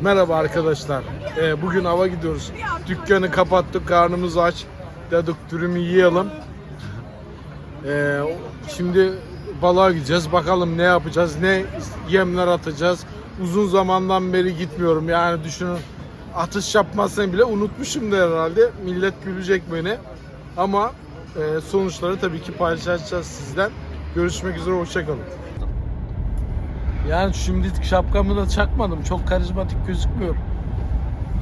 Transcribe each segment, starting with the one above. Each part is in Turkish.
Merhaba arkadaşlar. Ee, bugün hava gidiyoruz. Dükkanı kapattık, karnımız aç. Dedik dürümü yiyelim. Ee, şimdi balığa gideceğiz. Bakalım ne yapacağız, ne yemler atacağız. Uzun zamandan beri gitmiyorum. Yani düşünün atış yapmasını bile unutmuşum da herhalde. Millet gülecek beni. Ama e, sonuçları tabii ki paylaşacağız sizden. Görüşmek üzere, hoşçakalın. Yani şimdi şapkamı da çakmadım. Çok karizmatik gözükmüyor.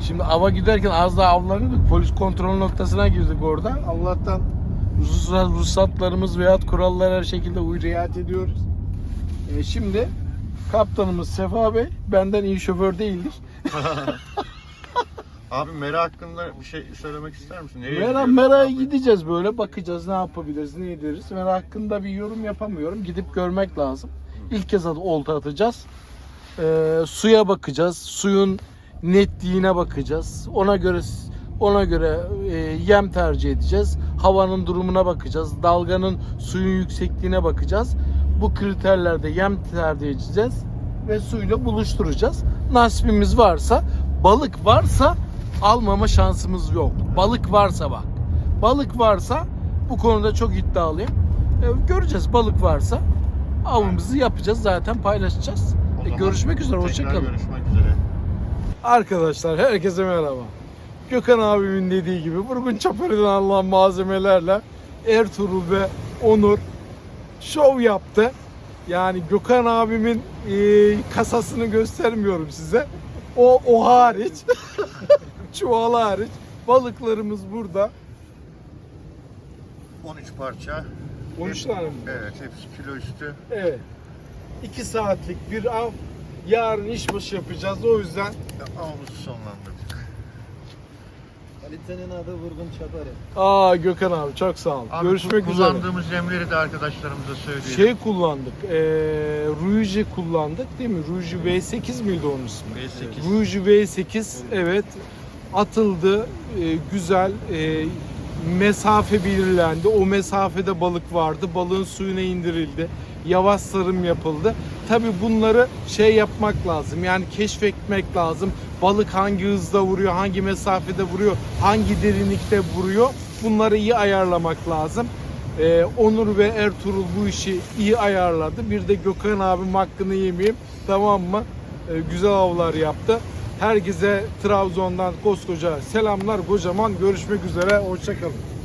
Şimdi ava giderken az daha avlanıyorduk. Polis kontrol noktasına girdik orada. Allah'tan ruhsat, ruhsatlarımız veyahut kurallar her şekilde riayet ediyoruz. E, şimdi kaptanımız Sefa Bey benden iyi şoför değildir. Abi Mera hakkında bir şey söylemek ister misin? Nereye Mera, gidiyorsun Mera'ya abi? gideceğiz böyle bakacağız ne yapabiliriz ne ederiz. Mera hakkında bir yorum yapamıyorum. Gidip görmek lazım. İlk kez olta atacağız. Ee, suya bakacağız. Suyun netliğine bakacağız. Ona göre ona göre e, yem tercih edeceğiz. Havanın durumuna bakacağız. Dalganın suyun yüksekliğine bakacağız. Bu kriterlerde yem tercih edeceğiz ve suyla buluşturacağız. Nasibimiz varsa, balık varsa almama şansımız yok. Balık varsa bak. Balık varsa bu konuda çok iddialıyım. E, göreceğiz balık varsa avımızı yapacağız zaten paylaşacağız. E, görüşmek üzere hoşçakalın. görüşmek üzere. Arkadaşlar herkese merhaba. Gökhan abimin dediği gibi vurgun çaparından alınan malzemelerle Ertuğrul ve Onur şov yaptı. Yani Gökhan abimin e, kasasını göstermiyorum size. O o hariç. Çuval hariç. Balıklarımız burada. 13 parça. 13 tane mi? Evet hepsi kilo üstü. Evet. 2 saatlik bir av. Yarın işbaşı yapacağız. O yüzden Avımızı sonlandırdık. Kalitenin adı Vurgun Çapari. Aa Gökhan abi çok sağ ol. Abi, Görüşmek ku- üzere. Kullandığımız yemleri de arkadaşlarımıza söyleyelim. Şey kullandık. E, Ruji kullandık değil mi? Ruji V8 miydi onun ismi? V8. Ruji V8 evet atıldı. E, güzel e, mesafe belirlendi. O mesafede balık vardı. Balığın suyuna indirildi. Yavaş sarım yapıldı. Tabi bunları şey yapmak lazım. Yani keşfetmek lazım. Balık hangi hızda vuruyor, hangi mesafede vuruyor, hangi derinlikte vuruyor. Bunları iyi ayarlamak lazım. Ee, Onur ve Ertuğrul bu işi iyi ayarladı. Bir de Gökhan abim hakkını yemeyeyim. Tamam mı? Ee, güzel avlar yaptı. Herkese Trabzon'dan koskoca selamlar kocaman. Görüşmek üzere. Hoşçakalın.